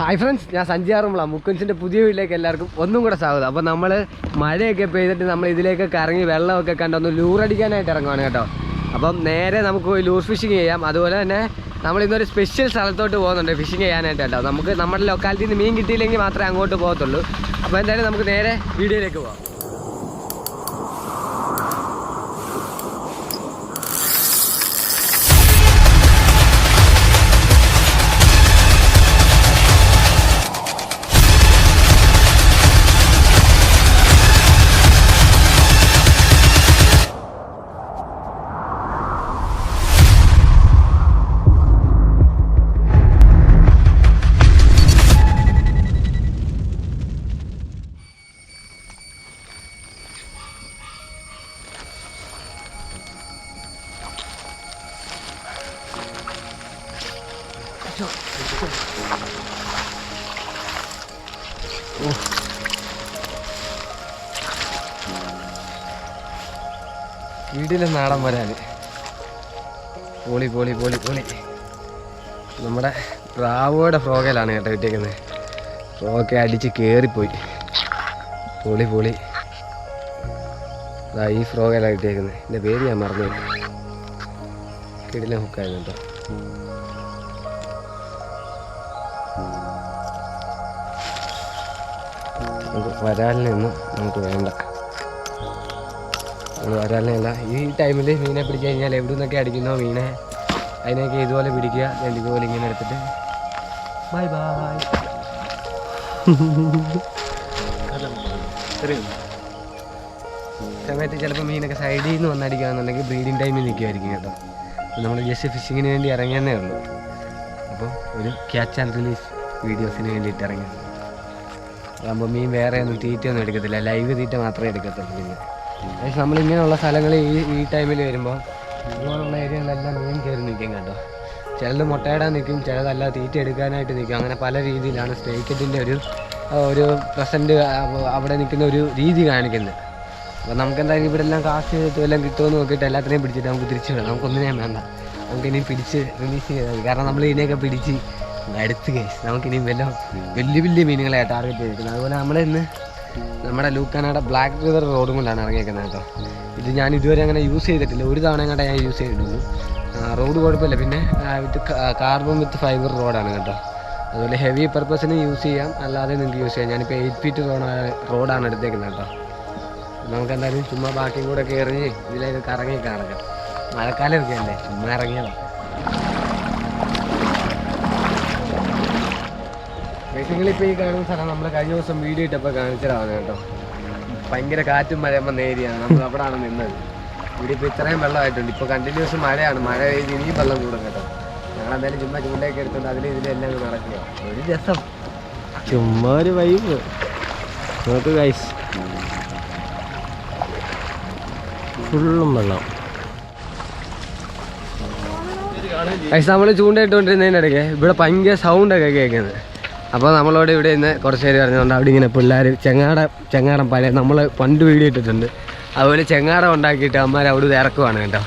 Hi friends ഞാൻ സഞ്ചാറുമുള്ള മുക്കുൻസിന്റെ പുതിയ വീട്ടിലേക്ക് എല്ലാവർക്കും ഒന്നും കൂടെ സ്വാഗതം. അപ്പോൾ നമ്മൾ മഴയൊക്കെ പെയ്തിട്ട് നമ്മൾ ഇതിലേക്കൊക്കെ ഇറങ്ങി വെള്ളമൊക്കെ കണ്ടൊന്ന് ലൂറടിക്കാനായിട്ട് ഇറങ്ങുവാണ് കേട്ടോ. അപ്പം നേരെ നമുക്ക് പോയി ലൂർ ഫിഷിങ് ചെയ്യാം. അതുപോലെ തന്നെ നമ്മൾ ഇന്നൊരു സ്പെഷ്യൽ സ്ഥലത്തോട്ട് പോകുന്നുണ്ട് ഫിഷിങ് ചെയ്യാനായിട്ട് കേട്ടോ. നമുക്ക് നമ്മുടെ ലൊക്കാലിറ്റിയിൽ നിന്ന് മീൻ കിട്ടിയില്ലെങ്കിൽ മാത്രമേ അങ്ങോട്ട് പോകത്തുള്ളൂ. അപ്പോൾ എന്തായാലും നമുക്ക് നേരെ വീഡിയോയിലേക്ക് പോകാം വീട്ടിലെ നാടൻ വരാൻ പോളി പോളി പോളി പോളി. നമ്മുടെ പ്രാവോയുടെ ഫ്രോഗയിലാണ് കേട്ടോ കിട്ടിയേക്കുന്നത്. ഫ്രോഗൊക്കെ അടിച്ച് കയറിപ്പോയി പൊളി പൊളി. അതാ ഈ ഫ്രോഗയിലാണ് കിട്ടിയേക്കുന്നത്. എന്റെ പേര് ഞാൻ മറന്നു കിടിലെ ഹുക്കായിരുന്നു കേട്ടോ. വരാലിൽ നിന്ന് നമുക്ക് വേണ്ട. നമ്മൾ വരാലിനല്ല ഈ ടൈമിൽ മീനെ പിടിച്ചു കഴിഞ്ഞാൽ എവിടെ നിന്നൊക്കെ അടിക്കുന്നോ മീനെ അതിനൊക്കെ ഇതുപോലെ പിടിക്കുക ദേ ഇതുപോലെ ഇങ്ങനെ എടുത്തിട്ട്. ബൈ ബായ് സമയത്ത് ചിലപ്പോൾ മീനൊക്കെ സൈഡിൽ നിന്ന് വന്നടിക്കുകയാണെന്നുണ്ടെങ്കിൽ ബ്രീഡിങ് ടൈമിൽ നിൽക്കുമായിരിക്കും കേട്ടോ. നമ്മൾ ജസ്റ്റ് ഫിഷിങ്ങിന് വേണ്ടി ഇറങ്ങിയെന്നേ ഉള്ളൂ. അപ്പോൾ ഒരു ക്യാച്ച് ആൻഡ് റിലീസ് വീഡിയോസിന് വേണ്ടിയിട്ട് ഇറങ്ങി. അതാകുമ്പോൾ മീൻ വേറെ ഒന്നും തീറ്റയൊന്നും എടുക്കത്തില്ല. ലൈവ് തീറ്റ മാത്രമേ എടുക്കത്തുള്ളൂ. പിന്നെ പക്ഷേ നമ്മളിങ്ങനെയുള്ള സ്ഥലങ്ങളിൽ ഈ ഈ ടൈമിൽ വരുമ്പോൾ ഇതുപോലുള്ള ഏരിയകളിലെല്ലാം മീൻ കയറി നിൽക്കും കേട്ടോ. ചിലത് മുട്ടയിടാൻ നിൽക്കും ചിലതല്ല തീറ്റ എടുക്കാനായിട്ട് നിൽക്കും. അങ്ങനെ പല രീതിയിലാണ് സ്റ്റേക്കറ്റിന്റെ ഒരു ഒരു പ്രസന്റ് അവിടെ നിൽക്കുന്ന ഒരു രീതി കാണിക്കുന്നത്. അപ്പോൾ നമുക്ക് എന്തായാലും ഇവിടെ എല്ലാം കാസ്റ്റ് ചെയ്തിട്ട് എല്ലാം കിട്ടുമെന്ന് നോക്കിയിട്ട് എല്ലാത്തിനെയും പിടിച്ചിട്ട് നമുക്ക് തിരിച്ചു വിടാം നമുക്കൊന്നിനെയും വേണ്ട. നമുക്കിനി പിടിച്ച് റിലീസ് ചെയ്താൽ മതി. കാരണം നമ്മൾ ഇതിനെയൊക്കെ പിടിച്ച് അടുത്ത് കേസ്. നമുക്കിനി വല്ല വലിയ വലിയ മീനുകളെ ടാർഗറ്റ് ചെയ്തിരിക്കുന്നത്. അതുപോലെ നമ്മൾ ഇന്ന് നമ്മുടെ ലൂക്കാനയുടെ ബ്ലാക്ക് റിവർ റോഡും കൊണ്ടാണ് ഇറങ്ങിയേക്കുന്നത് കേട്ടോ. ഇത് ഞാൻ ഇതുവരെ അങ്ങനെ യൂസ് ചെയ്തിട്ടില്ല. ഒരു തവണ കണ്ട ഞാൻ യൂസ് ചെയ്തിട്ടുള്ളൂ. റോഡ് കുഴപ്പമില്ല. പിന്നെ വിത്ത് കാർബൺ വിത്ത് ഫൈബർ റോഡാണ് കേട്ടോ. അതുപോലെ ഹെവി പർപ്പസിന് യൂസ് ചെയ്യാം. അല്ലാതെ നിങ്ങൾക്ക് യൂസ് ചെയ്യാം. ഞാനിപ്പോൾ എയ്റ്റ് ഫീറ്റ് റോഡാണ് റോഡാണ് എടുത്തേക്കുന്നത് കേട്ടോ. നമുക്ക് എന്തായാലും ചുമ്മാ ബാക്കിയും കൂടെ കയറി ഇതിലേക്ക് കറങ്ങി കാണാം. മഴക്കാലമൊക്കെ അല്ലേ ചുമ്മാ ഇറങ്ങിയതാണ് ഇപ്പോൾ ഈ കാണുന്ന സ്ഥലം നമ്മൾ കഴിഞ്ഞ ദിവസം വീഡിയോ ഇട്ടപ്പോൾ കാണിച്ചതാണ് കേട്ടോ. ഭയങ്കര കാറ്റും മഴയുമ്പോൾ നേരിയാണ് നമ്മൾ അവിടെയാണ് നിന്നത്. ഇവിടെ ഇപ്പോൾ ഇത്രയും വെള്ളമായിട്ടുണ്ട്. ഇപ്പോൾ കണ്ടിന്യൂസ് മഴയാണ്. മഴ പെയ്ത് ഇനിയും വെള്ളം കൂടും കേട്ടോ. ഞങ്ങൾ എന്തായാലും ചുമ്മാ ചൂണ്ടയൊക്കെ എടുത്തുകൊണ്ട് അതിൽ ഇതിലെല്ലാം എല്ലാം നടക്കുക. ഒരു രസം. ചുമ്മാ ഒരു വൈബ് നോക്ക് ഗൈസ് ഫുള്ളും വെള്ളം. നമ്മൾ ചൂണ്ടയിട്ടുകൊണ്ടിരുന്നതിനിടയ്ക്ക് ഇവിടെ ഭയങ്കര സൗണ്ടൊക്കെ കേൾക്കുന്നത് അപ്പോൾ നമ്മളോട് ഇവിടെ ഇന്ന് കുറച്ച് പേര് പറഞ്ഞുകൊണ്ട് അവിടെ ഇങ്ങനെ പിള്ളേർ ചെങ്ങാട ചെങ്ങാടം പല നമ്മൾ പണ്ട് വീഡിയോ ഇട്ടിട്ടുണ്ട്. അതുപോലെ ചെങ്ങാടം ഉണ്ടാക്കിയിട്ട് അമ്മമാർ അവിടെ ഇറക്കുവാണ് കേട്ടോ.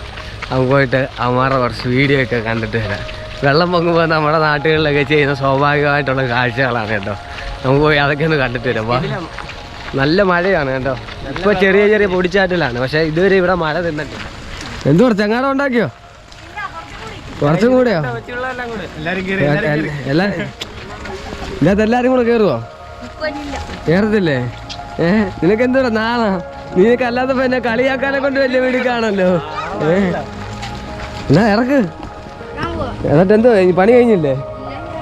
നമുക്ക് പോയിട്ട് അമ്മമാരുടെ കുറച്ച് വീഡിയോ ഒക്കെ കണ്ടിട്ട് വരാം. വെള്ളം പൊങ്ങുമ്പോൾ നമ്മുടെ നാട്ടുകളിലൊക്കെ ചെയ്യുന്ന സ്വാഭാവികമായിട്ടുള്ള കാഴ്ചകളാണ് കേട്ടോ. നമുക്ക് പോയി അതൊക്കെ ഒന്ന് കണ്ടിട്ട് വരാം. നല്ല മഴയാണ് കേട്ടോ. ഇപ്പോൾ ചെറിയ ചെറിയ പൊടിച്ചാറ്റലാണ്. പക്ഷേ ഇതുവരെ ഇവിടെ മഴ തിന്നിട്ടില്ല എന്തുവാ ചെങ്ങാടം ഉണ്ടാക്കിയോ? കുറച്ചും കൂടെയോ? എല്ലാ ഇതിനകത്ത് എല്ലാരും കൂടെ കേറുവോ? കേറത്തില്ലേ? ഏ നിനക്ക് എന്തോ നാളാ നിനക്ക് അല്ലാത്തപ്പോ എന്നെ കളിയാക്കാനെ കൊണ്ട് വലിയ വീട് കാണല്ലോ ഏ. എന്നാ ഇറക്ക്. എന്നിട്ട് എന്തോ പണി കഴിഞ്ഞില്ലേ?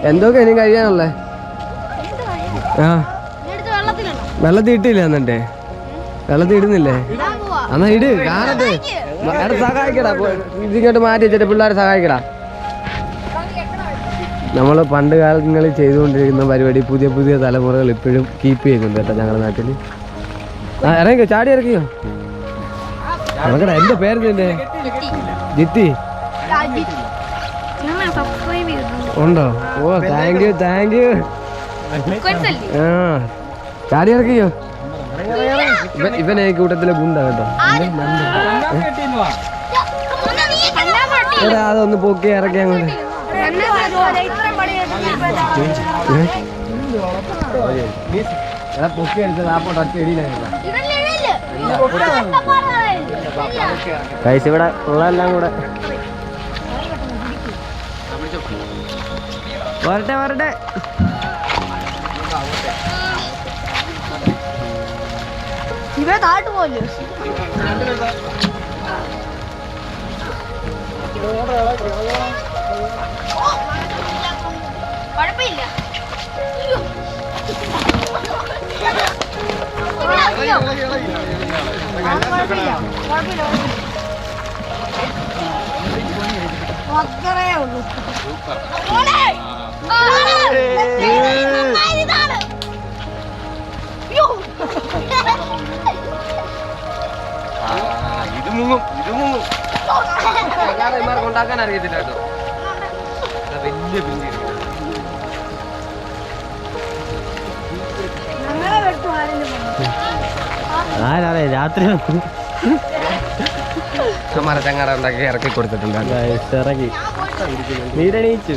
എന്തൊക്കെ ഇനി കഴിയാനുള്ളേ? ആ. വെള്ളത്തിൽ ഇട്ടില്ല എന്നിട്ടേ? വെള്ളത്തിൽ ഇടുന്നില്ലേ? എന്നാ ഇട് കാണട്ടെ. എടാ സഹായിക്കടാ. ഇതിങ്ങോട്ട് മാറ്റി വെച്ചിട്ട് പിള്ളേരെ സഹായിക്കടാ. നമ്മൾ പണ്ട് കാലങ്ങളിൽ ചെയ്തുകൊണ്ടിരിക്കുന്ന പരിപാടി പുതിയ പുതിയ തലമുറകൾ ഇപ്പോഴും കീപ്പ് ചെയ്യുന്നുണ്ട് കേട്ടോ ഞങ്ങളുടെ നാട്ടിൽ. ആ ഇറങ്ങിക്കോ ചാടി ഇറക്കിയോ ഇറങ്ങടാ എന്റെ പേര് നിന്റെ ജിത്തി. ഉണ്ടോ? ഓ താങ്ക് യു താങ്ക് യു ആ ചാടി ഇറക്കിയോ ഇവൻ ഇവനെ ഈ കൂട്ടത്തിലെ ഗുണ്ട കേട്ടോ. അതൊന്ന് പൊക്കി ഇറക്കി അങ്ങോട്ട്. പൊക്കി അടിച്ചത് ആ പോട്ടെ എടിയിലാണ് ഗൈസ് ഇവിടെ ഉള്ളതെല്ലാം കൂടെ. വരട്ടെ വരട്ടെ. ഇവിടെ താട്ട് പോലെ. ആ, കുഴപ്പമില്ല. അത്രേ ഉള്ളൂ. ഇത്. മുങ്ങും ഇത് മുങ്ങും. ഇമാർക്ക് ഉണ്ടാക്കാൻ അറിയത്തില്ല കേട്ടോ. വലിയ പിഞ്ചി ആരാറേ രാത്രി. മരച്ചങ്ങാട ഉണ്ടാക്കി ഇറക്കി കൊടുത്തിട്ടുണ്ട്. ഇറങ്ങി. നീരെണീച്ചു.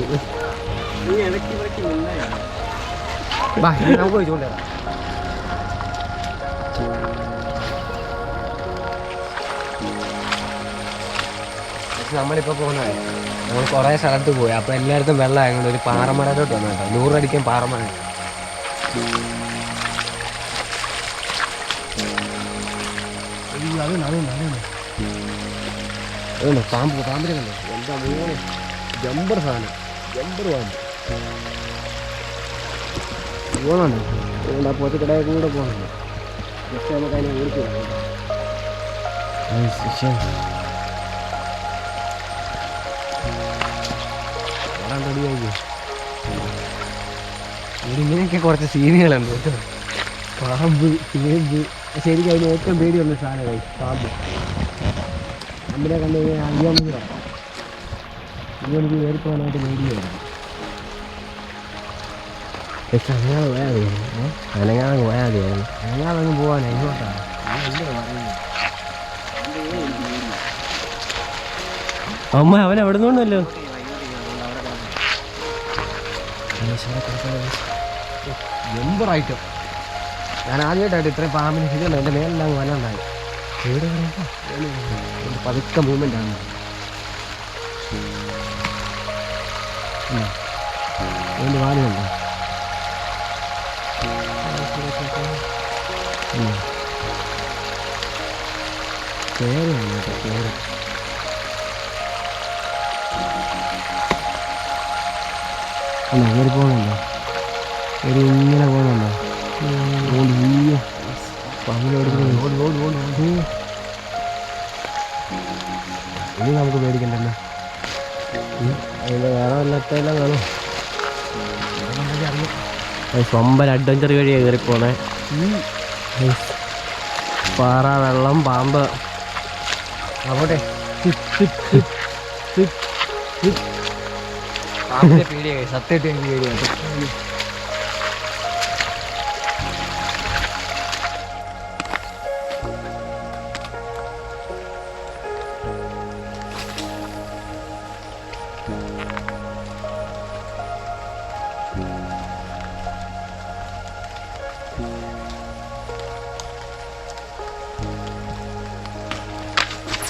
നമുക്ക്. നമ്മളിപ്പോ പോകുന്നത് നമ്മൾ കുറേ സ്ഥലത്ത് പോയി. അപ്പൊ എല്ലായിടത്തും വെള്ളം ആയതുകൊണ്ട് ഒരു പാറമടയിലോട്ട് വന്നു കേട്ടോ. നൂറടിക്കാൻ പാറമട അതുകൊണ്ട് പാമ്പ് പാമ്പിനെ കണ്ടോ? എന്താ മൂന്ന് ജമ്പർ സാധനം. ജമ്പർ പാമ്പ്. പോകണുണ്ട് അതുകൊണ്ട് ആ പോച്ചക്കടയിൽ കൂടെ പോകുന്നുണ്ട് ജസ്റ്റ് നമുക്ക് അതിനെ ഓടിച്ചു റെഡിയായി ഇങ്ങനെയൊക്കെ കുറച്ച് സീനുകളുണ്ട് കേട്ടോ. പാമ്പ് ചേമ്പ് ശരിക്കും അതിന് ഏറ്റവും പേടിയുള്ള സാധനമായി പാമ്പ് പാമ്പിനെ കണ്ടു കഴിഞ്ഞാൽ ഇതെനിക്ക് കയറി പോകാനായിട്ട് പേടിയായിരുന്നു പക്ഷെ അനങ്ങാതെ പോയാൽ അനങ്ങാതെ പോയാൽ മതിയായിരുന്നു അങ്ങ് പോകാൻ ഇങ്ങോട്ടാ അമ്മ അവൻ അവിടെ നിന്നുണ്ടല്ലോ. എമ്പറായിട്ടും ഞാൻ ആദ്യമായിട്ടായിട്ട് ഇത്രയും പാമ്പിന് ശരിയല്ല എന്റെ മേലെല്ലാം ഇവിടെ ഒരു പതുക്കെ മൂവ്മെന്റ് ആണ്. അതിന്റെ വാലുണ്ടോ. കയറി പോകുന്നുണ്ടോ ഒരു ഇങ്ങനെ വല്ലത്തെല്ലാം കാണും. അറിയാം സ്വമ്പൻ അഡ്വഞ്ചർ വഴിയാണ് കയറി പോണേ. പാറ വെള്ളം പാമ്പ്. അവിടെ. പേടിയായി. സത്യമായിട്ട് എനിക്ക്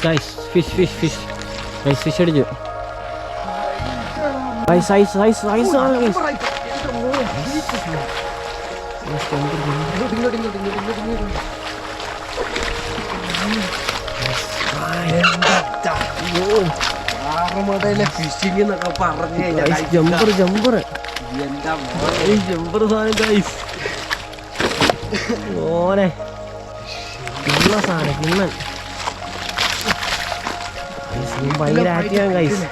guys fish fish fish guys fish അടിച്ചു ഐസ് ഐസ് ഐസ് ഐസ് ആറുമടയിലെ ഫിഷിംഗ് എന്നൊക്കെ പറഞ്ഞു കഴിഞ്ഞാൽ ജമ്പർ ജമ്പർ എന്താ ജമ്പർ സാധനം ഗൈസ് ഓനെ കിണ്ണ സാധനം കിണ്ണൻ ഭയങ്കര ആക്റ്റീവാണ് ഗൈസ്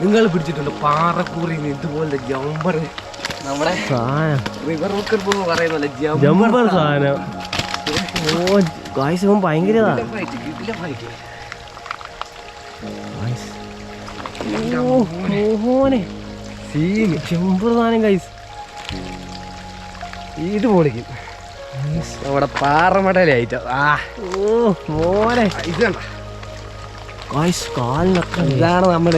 നിങ്ങൾ പിടിച്ചിട്ടുണ്ട് പാറക്കൂറി ഇതുപോലെ ജമ്പർ നമ്മുടെ സാധനം. റിവർ റോക്കർ പോ പറയുന്നല്ലേ ജമ്പർ സാധനം. ഓ ഗൈസ് ഇവൻ ഭയങ്കര സീന് സാധനം ഗൈസ് ഇത് പൊളിക്കും. നമ്മുടെ പാറമടയിലായിട്ട് ആ. ഓ മോനെ. ഇത് കണ്ടോ? ഗൈസ് കാലിനൊക്കെ ഇതാണ് നമ്മൾ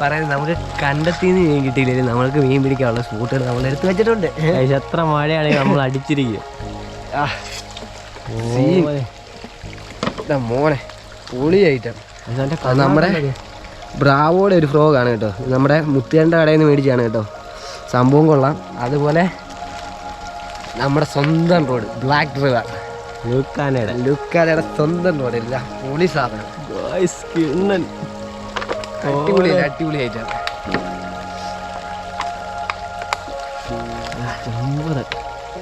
പറയുന്നത് നമുക്ക് കണ്ടെത്തിന്ന് മീൻ കിട്ടിയില്ലെങ്കിൽ നമ്മൾക്ക് മീൻ പിടിക്കാനുള്ള സ്കൂട്ടർ നമ്മൾ എടുത്തു വെച്ചിട്ടുണ്ട്. എത്ര മഴയാണെങ്കിൽ നമ്മൾ അടിച്ചിരിക്കും. മോനെ. പൊളിയായിട്ടാണ് നമ്മുടെ ബ്രാവോടെ ഒരു ഫ്രോഗാണ് കേട്ടോ. നമ്മുടെ മുത്തിയണ്ട കടയിൽ നിന്ന് മേടിച്ചാണ് കേട്ടോ. സംഭവം കൊള്ളാം. അതുപോലെ നമ്മുടെ സ്വന്തം റോഡ് ബ്ലാക്ക് റിവർ ലൂക്കാനയുടെ സ്വന്തം റോഡ് ഇല്ല. പൊളി സാധനം. കിണ്ണൻ.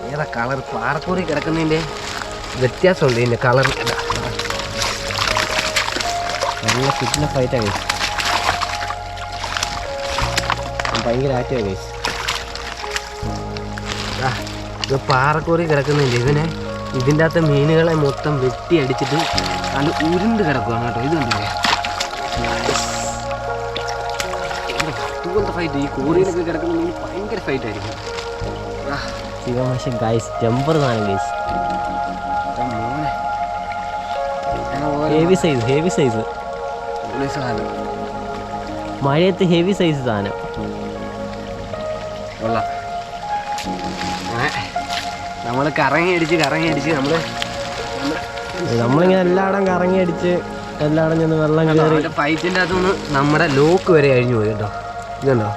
ഏതാ കളർ പാറക്കൂറി കിടക്കുന്നതിന്റെ വ്യത്യാസമുണ്ട് ഇതിന്റെ കളർ നല്ല കിട്ടുന്ന ഫൈറ്റാ ഗൈസ് ഭയങ്കര ആറ്റാ ഗൈസ് ഇത് പാറക്കൂറി കിടക്കുന്നില്ല ഇവനെ ഇതിന്റെ അകത്ത് മീനുകളെ മൊത്തം വെട്ടി അടിച്ചിട്ട് നല്ല ഉരുണ്ട് കിടക്കുകയാണ് കേട്ടോ. ഇത് കണ്ടില്ലേ? ഇതുപോലത്തെ ഫൈറ്റ് ഈ കോറിയിലൊക്കെ കിടക്കുന്ന മീൻ ഭയങ്കര ഫൈറ്റ് ആയിരിക്കും. ആ, ശിവമാശ ഗൈസ് ടെമ്പർ സാധനം ഗൈസ് ഇതാ മോനെ. ഞാൻ ഹെവി സൈസ് ഹെവി സൈസ് മഴയത്ത് ഹെവി സൈസ് സാധനം. കൊള്ളാം. നമ്മൾ കറങ്ങി അടിച്ച് കറങ്ങി അടിച്ച് നമ്മൾ നമ്മളിങ്ങനെ എല്ലായിടം കറങ്ങി അടിച്ച് എല്ലായിടം ചെന്ന് വെള്ളം കയറി. പൈപ്പിന്റെ അകത്തുനിന്ന് നമ്മുടെ ലോക്ക് വരെ കഴിഞ്ഞു പോയി കേട്ടോ. ഇതുണ്ടോ?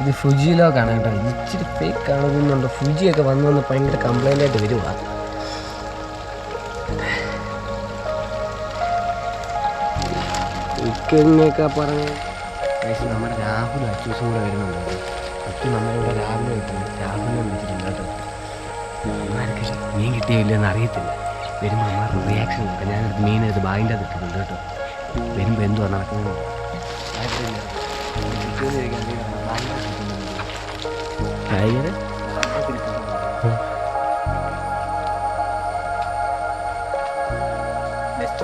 ഇത് ഫുജി ലോക്കാണ് കേട്ടോ. ഇച്ചിരി ഫേക്ക് കാണുന്നുണ്ടോ ഫുജിയൊക്കെ വന്ന് വന്ന് ഭയങ്കര കംപ്ലൈന്റ് ആയിട്ട് വരുവാ. ഇക്കങ്ങനെയൊക്കെ പറഞ്ഞ്. നമ്മുടെ രാഹുൽ അച്ചൂസും കൂടെ വരുന്നുണ്ട്. അച്ചു നമ്മളിവിടെ രാവിലെ കിട്ടുന്നു രാവിലെ വിളിച്ചിട്ടുണ്ട് കേട്ടോ. അമ്മമാർക്ക് മീൻ കിട്ടിയോ ഇല്ലെന്ന് അറിയത്തില്ല. വരുമ്പോൾ അമ്മമാരുടെ റിയാക്ഷൻ നോക്കാം. ഞാനെടുത്ത് മീൻ എടുത്ത് ബാഗിന്റെ അകത്ത് ഇട്ടിട്ടുണ്ട് കേട്ടോ. വരുമ്പോൾ എന്തുവാ നടക്കുന്നത് ഭയങ്കര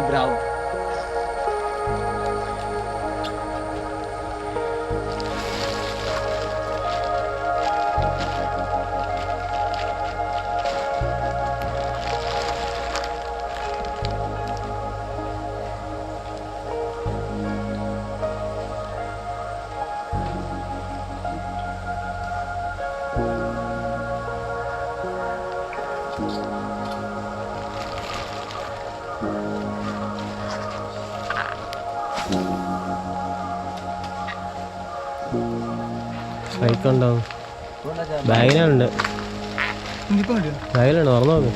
ബ്രാവോ. ബൈക്ക് ഉണ്ടാവും ബാഗിലുണ്ട് ബാഗിലുണ്ട് തുറന്നു നോക്ക്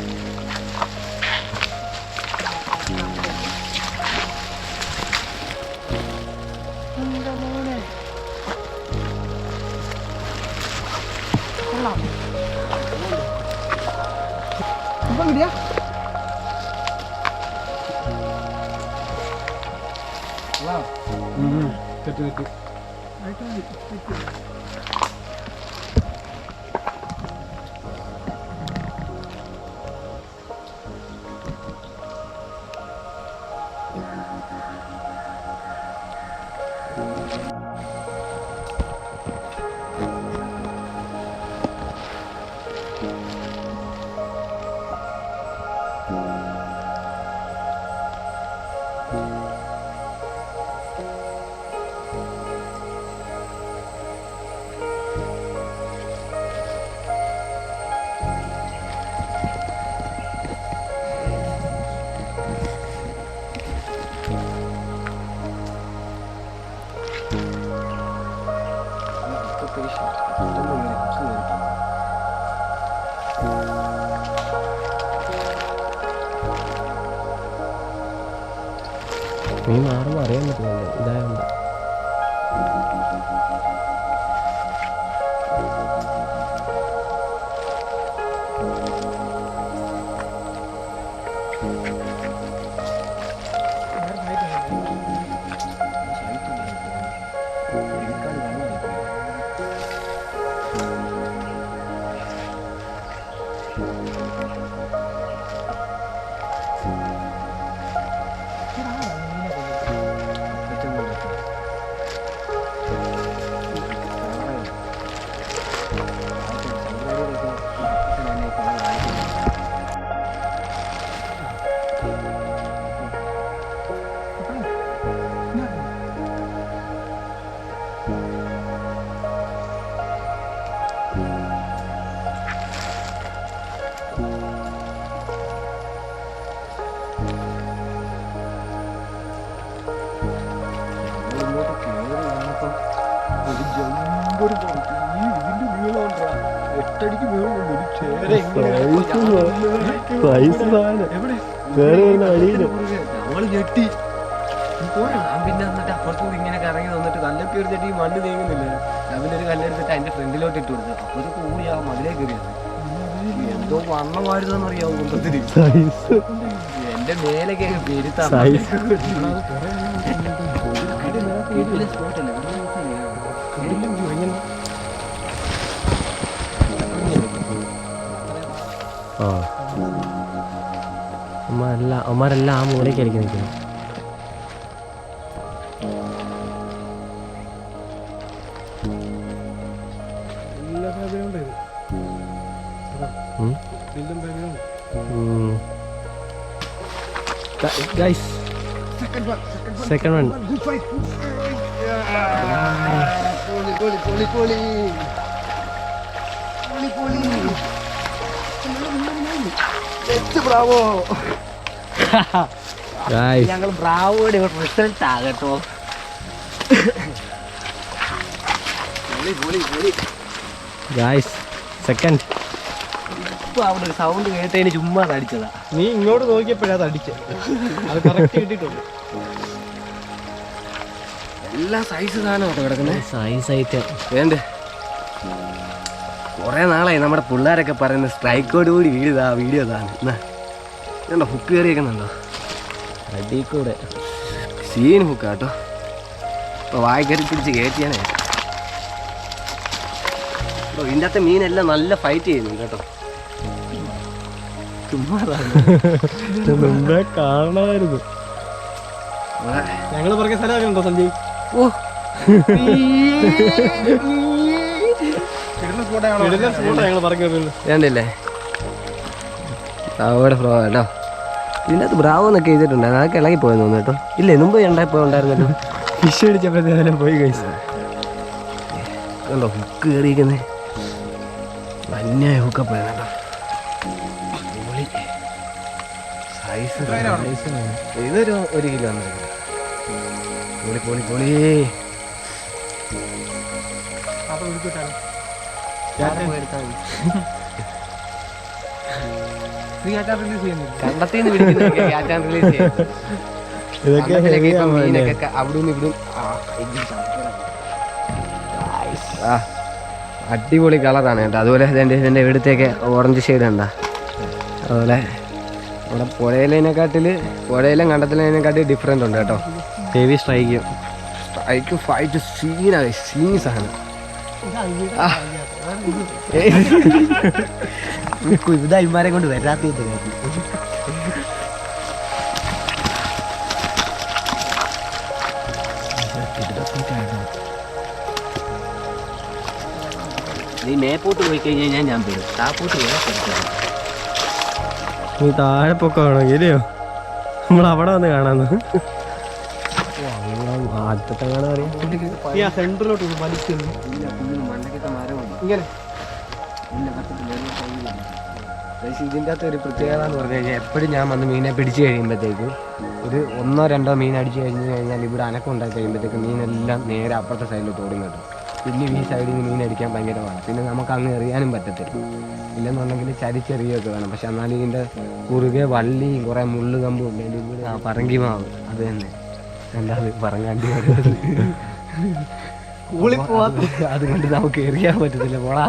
നീ മാറുമ്പോൾ അറിയാൻ പറ്റുന്നുണ്ട് ഇതായുണ്ട്. നമ്മൾ ഞെട്ടി. ഞാൻ പിന്നെ എന്നിട്ട് അപ്പുറത്തോട് ഇങ്ങനെ കറങ്ങി വന്നിട്ട് കല്ലൊക്കെ എടുത്തിട്ട് ഈ മണ്ണ് തേങ്ങുന്നില്ല? ഞാൻ പിന്നെ ഒരു കല്ലെടുത്തിട്ട് അതിന്റെ ഫ്രണ്ടിലോട്ട് ഇട്ട് കൊടുത്തു. അപ്പോഴത്തേക്ക് കൂടി ആ മതിലേ കയറിയത്. എന്തോ വണ്ണമായിരുന്നെന്ന് അറിയാവോ കുന്തത്തിന് സൈസ് എന്റെ മേലൊക്കെ പെരുത്താ സൈസ് ആ. അമ്മരെല്ലാം അവന്മാരെല്ലാം ആ മൂലയ്ക്കായിരിക്കും നിൽക്കുന്നത്. ഗൈസ്. Second one. ഗൈസ് ഞങ്ങൾ ബ്രാവോടെ റിസൾട്ട് ആകട്ടോ. ഗൈസ് സെക്കൻഡ് ഇപ്പൊ അവിടെ ഒരു സൗണ്ട് കേട്ടതിന് ചുമ്മാ അടിച്ചതാ നീ ഇങ്ങോട്ട് നോക്കിയപ്പോഴാ അത് അടിച്ചത് അത് കറക്റ്റ് കിട്ടിയിട്ടുണ്ട്. എല്ലാ സൈസ് സാധനം കേട്ടോ കിടക്കുന്നത് സൈസ് ആയിട്ട് വേണ്ട? കുറേ നാളായി നമ്മുടെ പിള്ളേരൊക്കെ പറയുന്ന സ്ട്രൈക്കോട് കൂടി വീഡിയോ വീഡിയോ ഇതാണ്. എന്നാ? ഇതുണ്ടോ ഹുക്ക് കയറിയേക്കുന്നുണ്ടോ? അടി കൂടെ സീൻ ഹുക്ക് കേട്ടോ ഇപ്പോൾ വായിക്കരി പിടിച്ച് കയറ്റിയാണേ ഓ ഇതിന്റെ അകത്തെ മീനെല്ലാം നല്ല ഫൈറ്റ് ചെയ്യുന്നു കേട്ടോ. ഞങ്ങൾ മുമ്പേ കാണണമായിരുന്നു ഞങ്ങൾ പറഞ്ഞ സ്ഥലമാണോ സഞ്ജയ് ഓ ഞങ്ങൾ പറഞ്ഞു വേണ്ടല്ലേ? അവിടെ ഫ്രോ കേട്ടോ ഇതിന്റെ അകത്ത് ബ്രാവോ എന്നൊക്കെ ചെയ്തിട്ടുണ്ട് അതൊക്കെ ഇളകി പോയെന്ന് തോന്നുന്നു കേട്ടോ. ഇല്ലേ മുമ്പ് പോയി ഉണ്ടായിരുന്നല്ലോ. ഫിഷ് അടിച്ചപ്പോഴത്തേനും പോയി കഴിച്ചു കണ്ടോ ഹുക്ക് കയറിയിരിക്കുന്നത് മഞ്ഞായ ഹുക്കപ്പോയത് കേട്ടോ. പൊളി. സൈസ് ഇതൊരു ഒരു കിലോ പോളി പൊളി പൊളി. പൊളി കണ്ടത്തിന്ന് റിലീസ് ചെയ്യാം ഇതൊക്കെ മീനൊക്കെ ഇവിടും അടിപൊളി കളറാണ് കേട്ടോ. അതുപോലെ ഇതിന്റെ ഇതിന്റെ ഇവിടുത്തേക്ക് ഓറഞ്ച് ഷെയ്ഡ് ഉണ്ടാ അതുപോലെ ഇവിടെ പുഴയിലേനെക്കാട്ടിൽ പുഴയിലും കണ്ടത്തിലേനെക്കാട്ടിൽ ഡിഫറെന്റ് ഉണ്ട് കേട്ടോ. ഹെവി സ്ട്രൈക്ക് സ്ട്രൈക്ക് ഫൈറ്റ് സീനാണ് സീൻ സാധനം ഇത് അയിമാരെ കൊണ്ട് വരാത്ത നീ മേപ്പോട്ട് പോയി കഴിഞ്ഞാൽ ഞാൻ പോയി താപ്പോട്ട് പോയാൽ നീ താഴെ പൊക്കമാണോ ഇല്ലയോ? നമ്മൾ അവിടെ വന്ന് കാണാന്ന്. ആദ്യത്തെ കാണാൻ അറിയാം. സെന്ററിലോട്ട് വലിക്കുന്നു ഇങ്ങനെ. ഇതിന്റെ അകത്ത് ഒരു പ്രത്യേകത എന്ന് പറഞ്ഞു കഴിഞ്ഞാൽ എപ്പോഴും ഞാൻ വന്ന് മീനെ പിടിച്ചു കഴിയുമ്പോഴത്തേക്കും ഒരു ഒന്നോ രണ്ടോ മീൻ അടിച്ചു കഴിഞ്ഞ് കഴിഞ്ഞാൽ ഇവിടെ അനക്കം ഉണ്ടാക്കി കഴിയുമ്പോഴത്തേക്ക് മീനെല്ലാം നേരെ അപ്പുറത്തെ സൈഡിലോട്ട് ഓടും കേട്ടോ പിന്നെ ഈ സൈഡിൽ നിന്ന് മീൻ അടിക്കാൻ ഭയങ്കരമാണ്. പിന്നെ നമുക്ക് അങ്ങ് എറിയാനും പറ്റത്തില്ല. ഇല്ലെന്നുണ്ടെങ്കിൽ ചരിച്ചെറിയൊക്കെ വേണം. പക്ഷെ എന്നാലും ഇതിന്റെ കുറുകെ വള്ളി കുറേ മുള്ളു കമ്പും ഉണ്ടെങ്കിൽ ഇവിടെ ആ പറങ്കി മാവ് അത് തന്നെ. എന്താ അത്? പറങ്ങാണ്ടി അതുകൊണ്ട് നമുക്ക് എറിയാൻ പറ്റത്തില്ല. പോടാ.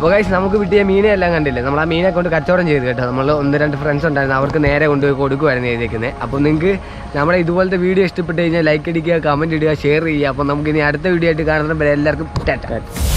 അപ്പോൾ കൈസ് നമുക്ക് കിട്ടിയ മീനെ എല്ലാം കണ്ടില്ലേ? നമ്മൾ ആ മീനെ കൊണ്ട് കച്ചവടം ചെയ്ത് കേട്ടോ. നമ്മൾ ഒന്ന് രണ്ട് ഫ്രണ്ട്സ് ഉണ്ടായിരുന്നു. അവർക്ക് നേരെ കൊണ്ടുപോയി കൊടുക്കുമായിരുന്നു ചെയ്തേക്കുന്നത് അപ്പോൾ നിങ്ങൾക്ക് നമ്മുടെ ഇതുപോലത്തെ വീഡിയോ ഇഷ്ടപ്പെട്ട് കഴിഞ്ഞാൽ ലൈക്ക് അടിക്കുക കമന്റ് ഇടുക ഷെയർ ചെയ്യുക. അപ്പോൾ നമുക്ക് ഇനി അടുത്ത വീഡിയോ ആയിട്ട് കാണുന്ന എല്ലാവർക്കും ടാറ്റ.